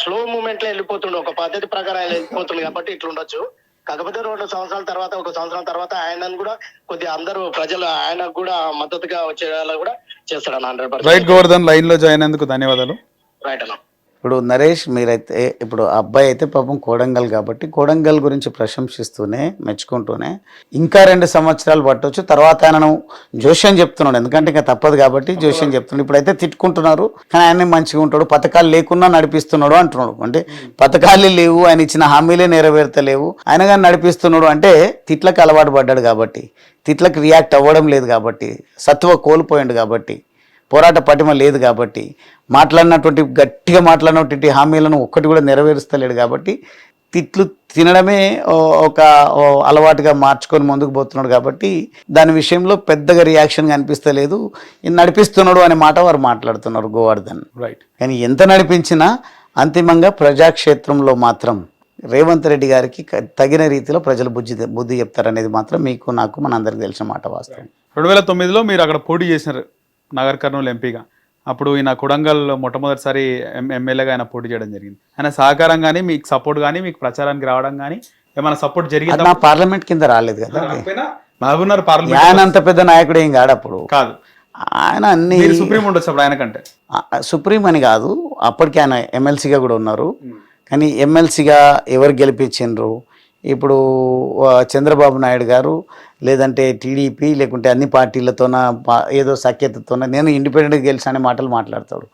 Slow మూమెంట్లో వెళ్ళిపోతుండే. ఒక పద్ధతి ప్రకారం ఆయన వెళ్ళిపోతుంది కాబట్టి ఇట్లా ఉండొచ్చు కాకపోతే రెండు సంవత్సరాల తర్వాత ఒక సంవత్సరం తర్వాత ఆయనను కూడా కొద్దిగా అందరూ ప్రజలు ఆయనకు కూడా మద్దతుగా వచ్చేలా కూడా చేస్తాడు హండ్రెడ్ రైట్ పర్సెంట్ గోవర్ధన్ లైన్లో జాయిన్ అయినందుకు ధన్యవాదాలు. రైట్ అన్న. ఇప్పుడు నరేష్ మీరైతే ఇప్పుడు అబ్బాయి అయితే పాపం కోడంగల్ కాబట్టి కోడంగల్ గురించి ప్రశంసిస్తూనే మెచ్చుకుంటూనే ఇంకా రెండు సంవత్సరాలు పట్టవచ్చు తర్వాత ఆయనను జోష్యం చెప్తున్నాడు. ఎందుకంటే ఇంకా తప్పదు కాబట్టి జోష్యం చెప్తున్నాడు. ఇప్పుడైతే తిట్టుకుంటున్నారు. కానీ ఆయన మంచిగా ఉంటాడు. పథకాలు లేకున్నా నడిపిస్తున్నాడు అంటున్నాడు. అంటే పథకాలే లేవు. ఆయన ఇచ్చిన హామీలే నెరవేర్తలేవు. ఆయన కానీ నడిపిస్తున్నాడు అంటే తిట్లకు అలవాటు పడ్డాడు కాబట్టి తిట్లకు రియాక్ట్ అవ్వడం లేదు కాబట్టి సత్వ కోల్పోయాడు కాబట్టి పోరాట పటిమ లేదు కాబట్టి మాట్లాడినటువంటి గట్టిగా మాట్లాడినటువంటి హామీలను ఒక్కటి కూడా నెరవేరుస్తలేడు కాబట్టి తిట్లు తినడమే ఒక అలవాటుగా మార్చుకొని ముందుకు పోతున్నాడు కాబట్టి దాని విషయంలో పెద్దగా రియాక్షన్ కనిపిస్తలేదు నడిపిస్తున్నాడు అనే మాట వారు మాట్లాడుతున్నారు గోవర్ధన్. రైట్ కానీ ఎంత నడిపించినా అంతిమంగా ప్రజాక్షేత్రంలో మాత్రం రేవంత్ రెడ్డి గారికి తగిన రీతిలో ప్రజలు బుద్ధి బుద్ధి చెప్తారనేది మాత్రం మీకు నాకు మనందరికి తెలిసిన మాట వాస్తవం. రెండు వేల తొమ్మిదిలో మీరు అక్కడ పోటీ చేసినారు నగర్ కర్నూలు ఎంపీగా. అప్పుడు ఈయన కొడంగల్ మొట్టమొదటిసారి ఎమ్మెల్యేగా ఆయన పోటీ చేయడం జరిగింది. ఆయన సహకారం కానీ మీకు సపోర్ట్ కానీ మీకు ప్రచారానికి రావడం కానీ ఏమైనా సపోర్ట్ జరిగిందా? పార్లమెంట్ కింద రాలేదు కదా. మహబూబ్నగర్ పార్లమెంట్ ఆయన అంత పెద్ద నాయకుడు ఏం కాడు అప్పుడు. కాదు. ఆయన అన్ని సుప్రీం ఉండొచ్చు అప్పుడు ఆయన కంటే సుప్రీం అని కాదు అప్పటికి ఆయన ఎమ్మెల్సీగా కూడా ఉన్నారు. కానీ ఎమ్మెల్సీగా ఎవరు గెలిపించిండ్రు? ఇప్పుడు చంద్రబాబు నాయుడు గారు లేదంటే టీడీపీ లేకుంటే అన్ని పార్టీలతోన ఏదో సఖ్యతతోన నేను ఇండిపెండెంట్గా గెలిచిన అనే మాటలు మాట్లాడతాడు.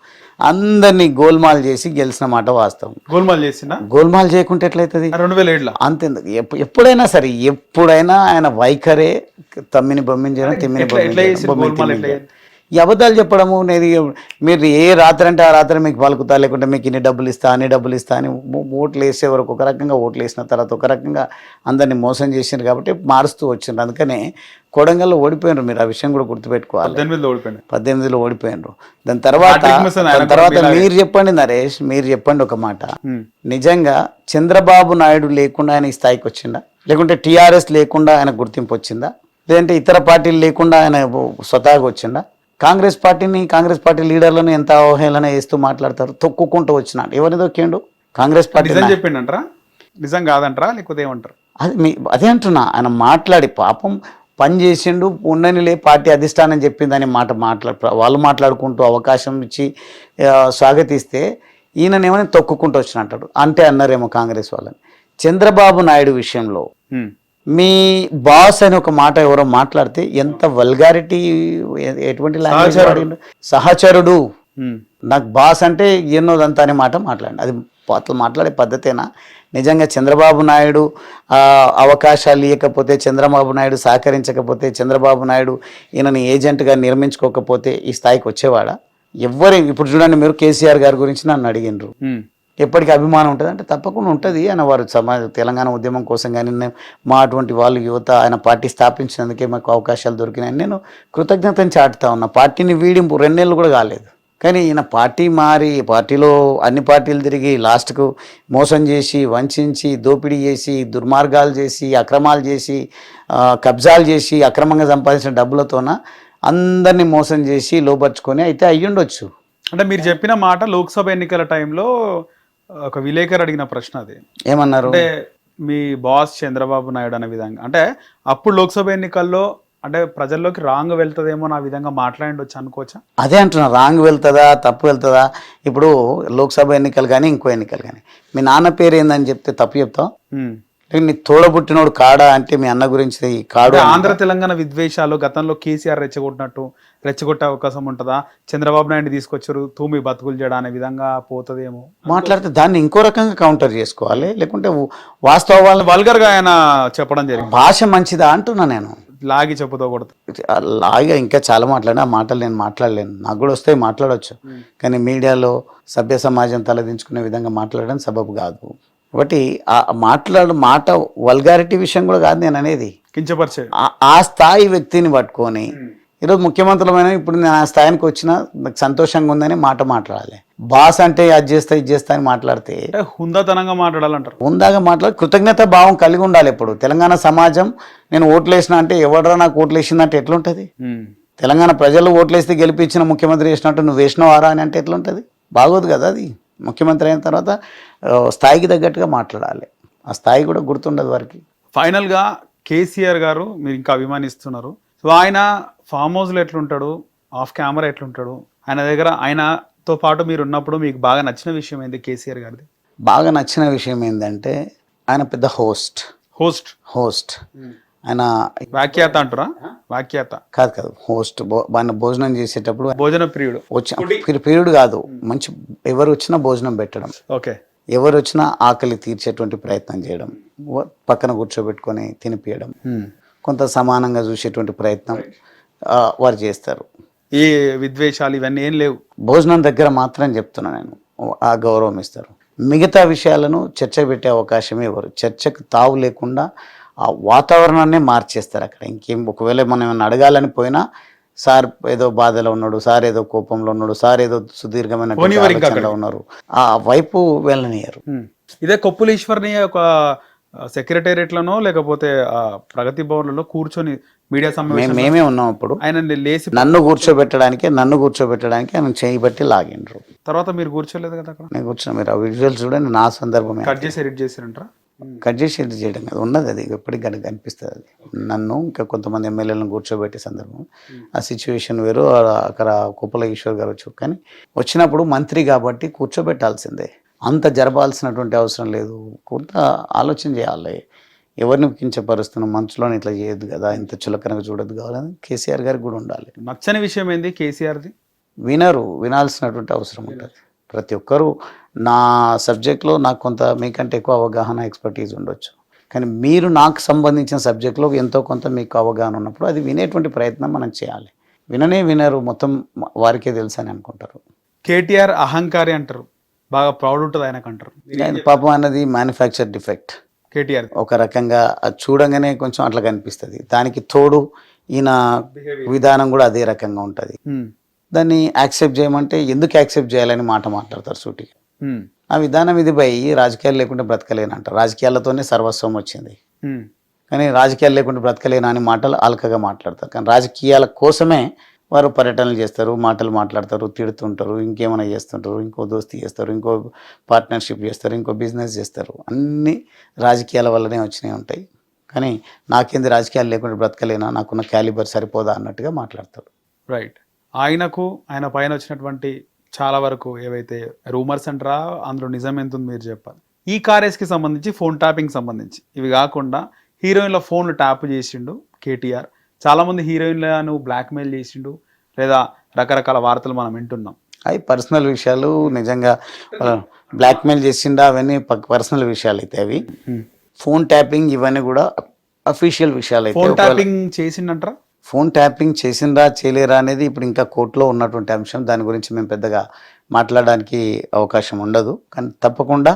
అందరినీ గోల్మాల్ చేసి గెలిచిన మాట వాస్తవం. గోల్మాల్ చేసిందా గోల్మాల్ చేయకుంటే ఎట్లయితుంది? రెండు వేల ఏడులో. ఎప్పు- ఎప్పుడైనా సరే ఎప్పుడైనా ఆయన వైఖరే తమ్మిని బొమ్మించడం తిమ్మిని బొమ్మించడం, ఈ అబద్ధాలు చెప్పడము నేను మీరు ఏ రాత్రి అంటే ఆ రాత్రి మీకు పలుకుతా లేకుంటే మీకు ఇన్ని డబ్బులు ఇస్తా అన్ని డబ్బులు ఇస్తా అని ఓట్లు వేసే వరకు ఒక రకంగా ఓట్లు వేసిన తర్వాత ఒక రకంగా అందరినీ మోసం చేసిండ్రు కాబట్టి మారుస్తూ వచ్చిండ్రు అందుకనే కొడంగల్లో ఓడిపోయినారు మీరు. ఆ విషయం కూడా గుర్తుపెట్టుకోవాలి. పద్దెనిమిదిలో ఓడిపోయినారు. దాని తర్వాత దాని తర్వాత మీరు చెప్పండి నరేష్ మీరు చెప్పండి ఒక మాట. నిజంగా చంద్రబాబు నాయుడు లేకుండా ఆయన ఈ స్థాయికి వచ్చిందా? లేకుంటే టీఆర్ఎస్ లేకుండా ఆయన గుర్తింపు వచ్చిందా? లేదంటే ఇతర పార్టీలు లేకుండా ఆయన స్వతహాగా వచ్చిందా? కాంగ్రెస్ పార్టీని కాంగ్రెస్ పార్టీ లీడర్లను ఎంత అవహేళన చేస్తూ మాట్లాడతారు? తొక్కుకుంటూ వచ్చినాడు ఎవరిని దొక్కిండు కాంగ్రెస్ పార్టీ నిజం చెప్పిండంటారా? నిజం కాదంటారా? లేకపోతే ఏమంటారు? అది మీ అదే అంటున్నా. ఆయన మాట్లాడి పాపం పని చేసిండు ఉండనిలే పార్టీ అధిష్టానం చెప్పిందని మాట మాట్లా వాళ్ళు మాట్లాడుకుంటూ అవకాశం ఇచ్చి స్వాగతిస్తే ఈయననేమని తొక్కుకుంటూ వచ్చినట్టాడు? అంటే అన్నారేమో కాంగ్రెస్ వాళ్ళని. చంద్రబాబు నాయుడు విషయంలో. మీ బాస్ అని ఒక మాట ఎవరో మాట్లాడితే ఎంత వల్గారిటీ ఎటువంటి లాంగ్వేజ్ సహచరుడు. Hmm. నాకు బాస్ అంటే ఎన్నోదంతా అనే మాట మాట్లాడండి అది అట్లా మాట్లాడే పద్ధతేనా నిజంగా చంద్రబాబు నాయుడు అవకాశాలు ఇవ్వకపోతే చంద్రబాబు నాయుడు సహకరించకపోతే చంద్రబాబు నాయుడు ఈయనని ఏజెంట్గా నిర్మించుకోకపోతే ఈ స్థాయికి వచ్చేవాడా ఎవ్వరు ఇప్పుడు చూడండి మీరు కేసీఆర్ గారి గురించి నన్ను అడిగినరు Hmm. ఎప్పటికీ అభిమానం ఉంటుంది. అంటే తప్పకుండా ఉంటుంది ఆయన వారు సమాజ తెలంగాణ ఉద్యమం కోసం కానీ మా అటువంటి వాళ్ళు యువత ఆయన పార్టీ స్థాపించినందుకే మాకు అవకాశాలు దొరికినాయని నేను కృతజ్ఞతని చాటుతా ఉన్నా. పార్టీని వీడింపు రెండేళ్ళు కూడా కాలేదు. కానీ ఈయన పార్టీ మారి పార్టీలో అన్ని పార్టీలు తిరిగి లాస్ట్కు మోసం చేసి వంచించి దోపిడీ చేసి దుర్మార్గాలు చేసి అక్రమాలు చేసి కబ్జాలు చేసి అక్రమంగా సంపాదించిన డబ్బులతోన అందరినీ మోసం చేసి లోపరుచుకొని అయితే అయ్యుండొచ్చు. అంటే మీరు చెప్పిన మాట లోక్సభ ఎన్నికల టైంలో ఒక విలేకరు అడిగిన ప్రశ్న అది. ఏమన్నారు? అంటే మీ బాస్ చంద్రబాబు నాయుడు అనే విధంగా. అంటే అప్పుడు లోక్సభ ఎన్నికల్లో అంటే ప్రజల్లోకి రాంగ్ వెళ్తుందేమో నా విధంగా మాట్లాడొచ్చు అనుకోవచ్చా? అదే అంటున్నా రాంగ్ వెళ్తుందా తప్పు వెళ్తుందా? ఇప్పుడు లోక్సభ ఎన్నికలు కానీ ఇంకో ఎన్నికలు కానీ మీ నాన్న పేరు ఏందని చెప్తే తప్పు చెప్తావు? నీ తోడబుట్టినోడు కాడా అంటే మీ అన్న గురించి ఈ కాడు ఆంధ్ర తెలంగాణ విద్వేషాలు గతంలో కేసీఆర్ రెచ్చగొట్టినట్టు రెచ్చగొట్టే అవకాశం ఉంటుందా? చంద్రబాబు నాయుడు తీసుకొచ్చారు తూమి బతుకులు చేయడం అనే విధంగా పోతుందేమో మాట్లాడితే దాన్ని ఇంకో రకంగా కౌంటర్ చేసుకోవాలి లేకుంటే వాస్తవాలు వల్గర్గా ఆయన చెప్పడం జరిగింది. భాష మంచిదా అంటున్నా నేను. లాగి చెప్పుతో కొడుతూ. లాగా ఇంకా చాలా మాట్లాడినా ఆ మాటలు నేను మాట్లాడలేను. నాకు కూడా వస్తాయి మాట్లాడవచ్చు కానీ మీడియాలో సభ్య సమాజం తలదించుకునే విధంగా మాట్లాడడం సబబు కాదు. కాబట్టి ఆ మాట్లాడు మాట వల్గారిటీ విషయం కూడా కాదు నేను అనేది. కించపరిచే. ఆ- స్థాయి వ్యక్తిని పట్టుకొని ఈరోజు ముఖ్యమంత్రులమైన ఇప్పుడు నేను ఆ స్థాయికి వచ్చినా నాకు సంతోషంగా ఉందని మాట మాట్లాడాలి. బాస్ అంటే అది చేస్తా ఇది చేస్తా అని మాట్లాడితే హుందాతనంగా మాట్లాడాలంటారు. ఉందాగా మాట్లాడి కృతజ్ఞత భావం కలిగి ఉండాలి ఇప్పుడు తెలంగాణ సమాజం నేను ఓట్లు వేసిన అంటే ఎవడరా నాకు ఓట్లు వేసిందంటే ఎట్లుంటుంది. తెలంగాణ ప్రజలు ఓట్లేస్తే గెలిపించిన ముఖ్యమంత్రి వేసినట్టు నువ్వు వేసినవారా అని అంటే ఎట్లుంటుంది? బాగోదు కదా అది. ముఖ్యమంత్రి అయిన తర్వాత స్థాయికి తగ్గట్టుగా మాట్లాడాలి. ఆ స్థాయి కూడా గుర్తుండదు వారికి. ఫైనల్గా కేసీఆర్ గారు మీరు ఇంకా అభిమానిస్తున్నారు. సో ఆయన ఫామ్ హౌస్లో ఎట్లుంటాడు? Of camera ఎట్లుంటాడు? ఆయన దగ్గర ఆయనతో పాటు మీరు ఉన్నప్పుడు మీకు బాగా నచ్చిన విషయం ఏంది కేసీఆర్ గారిది? బాగా నచ్చిన విషయం ఏంటంటే ఆయన పెద్ద హోస్ట్. హోస్ట్. హోస్ట్. ఆయన వాక్యాత అంటారా? వాక్యాత. కాదు కాదు. హోస్ట్ ఆయన భోజనం చేసేటప్పుడు భోజన ప్రియుడు. వచ్చి పీరియడ్ కాదు. మంచి ఎవరు వచ్చినా భోజనం పెట్టడం. ఓకే. ఎవరు వచ్చినా ఆకలి తీర్చేటువంటి ప్రయత్నం చేయడం. పక్కన కూర్చోబెట్టుకొని తినిపియడం. కొంత సమానంగా చూసేటువంటి ప్రయత్నం వారు చేస్తారు. ఈ విద్వేషాలు ఇవన్నీ ఏం లేవు. భోజనం దగ్గర మాత్రం చెప్తున్నా నేను. ఆ గౌరవం ఇస్తారు. మిగతా విషయాలను చర్చ పెట్టే అవకాశమే ఇవ్వరు చర్చకు తావు లేకుండా ఆ వాతావరణాన్ని మార్చేస్తారు అక్కడ. ఇంకేం ఒకవేళ మనం ఏమైనా అడగాలని పోయినా సార్ ఏదో బాధలో ఉన్నాడు సార్ ఏదో కోపంలో ఉన్నాడు సార్ ఏదో సుదీర్ఘమైన ఉన్నారు. ఆ వైపు వెళ్ళనియరు. ఇదే కొప్పులీశ్వర్ని ఒక సెక్రటేరియట్లనో లేకపోతే ఆ ప్రగతి భవన్లలో కూర్చొని మీడియా సమావేశం మేమే ఉన్నాం అప్పుడు. ఆయన లేచి నన్ను కూర్చోబెట్టడానికి నన్ను కూర్చోబెట్టడానికి ఆయన చేయి బట్టి లాగిండ్రు. తర్వాత మీరు కూర్చోలేదు కదా అక్కడ? నేను కూర్చున్నా. మీరు ఆ విజువల్స్ చూడండి నా సందర్భమే కట్ చేసి ఎడిట్ చేసారంటారా కట్ చేసి చేయడం కదా. ఉన్నది అది. ఎప్పటికి కనుక కనిపిస్తుంది అది. నన్ను ఇంకా కొంతమంది ఎమ్మెల్యేలను కూర్చోబెట్టే సందర్భం. ఆ సిచ్యువేషన్ వేరు. అక్కడ కుప్పల ఈశ్వర్ గారు వచ్చి కానీ వచ్చినప్పుడు మంత్రి కాబట్టి కూర్చోబెట్టాల్సిందే. అంత జరపాల్సినటువంటి అవసరం లేదు. కొంత ఆలోచన చేయాలి. ఎవరిని కించపరుస్తున్నాం? మంచులో ఇట్లా చేయొద్దు కదా. ఇంత చులకనగా చూడొద్దు కావాలని కేసీఆర్ గారికి కూడా ఉండాలి. నచ్చని విషయం ఏంది కేసీఆర్ది? వినరు. వినాల్సినటువంటి అవసరం ఉంటుంది. ప్రతి ఒక్కరూ నా సబ్జెక్ట్లో నాకు కొంత మీకంటే ఎక్కువ అవగాహన ఎక్స్పర్టీజ్ ఉండొచ్చు. కానీ మీరు నాకు సంబంధించిన సబ్జెక్ట్లో ఎంతో కొంత మీకు అవగాహన ఉన్నప్పుడు అది వినేటువంటి ప్రయత్నం మనం చేయాలి. విననే వినరు మొత్తం వారికే తెలుసు అని అనుకుంటారు. కేటీఆర్ అహంకారి అంటారు. బాగా ప్రౌడ్ ఉంటుంది ఆయనకు అంటారు పాపం అన్నది మ్యానుఫ్యాక్చర్ డిఫెక్ట్ కేటీఆర్ ఒక రకంగా అది చూడంగానే కొంచెం అట్లా కనిపిస్తుంది. దానికి తోడు ఈయన విధానం కూడా అదే రకంగా ఉంటుంది. దాన్ని యాక్సెప్ట్ చేయమంటే ఎందుకు యాక్సెప్ట్ చేయాలని మాట మాట్లాడతారు సూటిగా ఆ విధానం ఇది పోయి రాజకీయాలు లేకుండా బ్రతకలేనంట. రాజకీయాలతోనే సర్వస్వం వచ్చింది. కానీ రాజకీయాలు లేకుండా బ్రతకలేనా అని మాటలు అలకగా మాట్లాడతారు. కానీ రాజకీయాల కోసమే వారు పర్యటనలు చేస్తారు మాటలు మాట్లాడతారు తిడుతుంటారు ఇంకేమైనా చేస్తుంటారు ఇంకో దోస్తీ చేస్తారు ఇంకో పార్ట్నర్షిప్ చేస్తారు ఇంకో బిజినెస్ చేస్తారు. అన్నీ రాజకీయాల వల్లనే వచ్చినాయి ఉంటాయి. కానీ నాకేంది రాజకీయాలు లేకుండా బ్రతకలేనా నాకున్న క్యాలిబర్ సరిపోదా అన్నట్టుగా మాట్లాడతారు. రైట్ ఆయనకు ఆయన పైన వచ్చినటువంటి చాలా వరకు ఏవైతే రూమర్స్ అంటారా అందులో నిజం ఎంత మీరు చెప్పాలి. ఈ కారేస్కి సంబంధించి ఫోన్ ట్యాపింగ్ సంబంధించి. ఇవి కాకుండా హీరోయిన్ల ఫోన్లు ట్యాప్ చేసిండు కేటీఆర్. చాలా మంది హీరోయిన్లను బ్లాక్మెయిల్ చేసిండు లేదా రకరకాల వార్తలు మనం వింటున్నాం. అవి పర్సనల్ విషయాలు నిజంగా బ్లాక్మెయిల్ చేసిండా అవన్నీ పర్సనల్ విషయాలు అయితే అవి. ఫోన్ ట్యాపింగ్ ఇవన్నీ కూడా అఫీషియల్ విషయాలు అయితే ఫోన్ ట్యాపింగ్ చేసిండంటారా? ఫోన్ ట్యాపింగ్ చేసిందా చేయలేరా అనేది ఇప్పుడు ఇంకా కోర్టులో ఉన్నటువంటి అంశం. దాని గురించి మేము పెద్దగా మాట్లాడడానికి అవకాశం ఉండదు. కానీ తప్పకుండా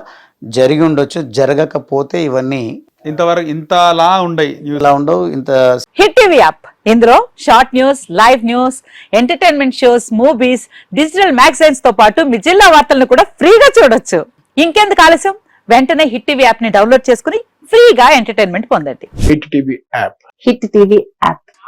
జరిగి ఉండొచ్చు. జరగకపోతే ఇవన్నీ ఇంతవరకు ఇంతలా ఉండయి ఇలా ఉండవు. ఇంత హిట్ టీవీ యాప్. ఇందులో short news live news entertainment shows movies digital మ్యాగజైన్స్తో పాటు మీ జిల్లా వార్తలను కూడా ఫ్రీగా చూడొచ్చు. ఇంకెందుకు ఆలస్యం? వెంటనే హిట్ టీవీ యాప్ని డౌన్లోడ్ చేసుకుని ఫ్రీగా ఎంటర్టైన్మెంట్ పొందండి. Hit TV app. Hit TV app.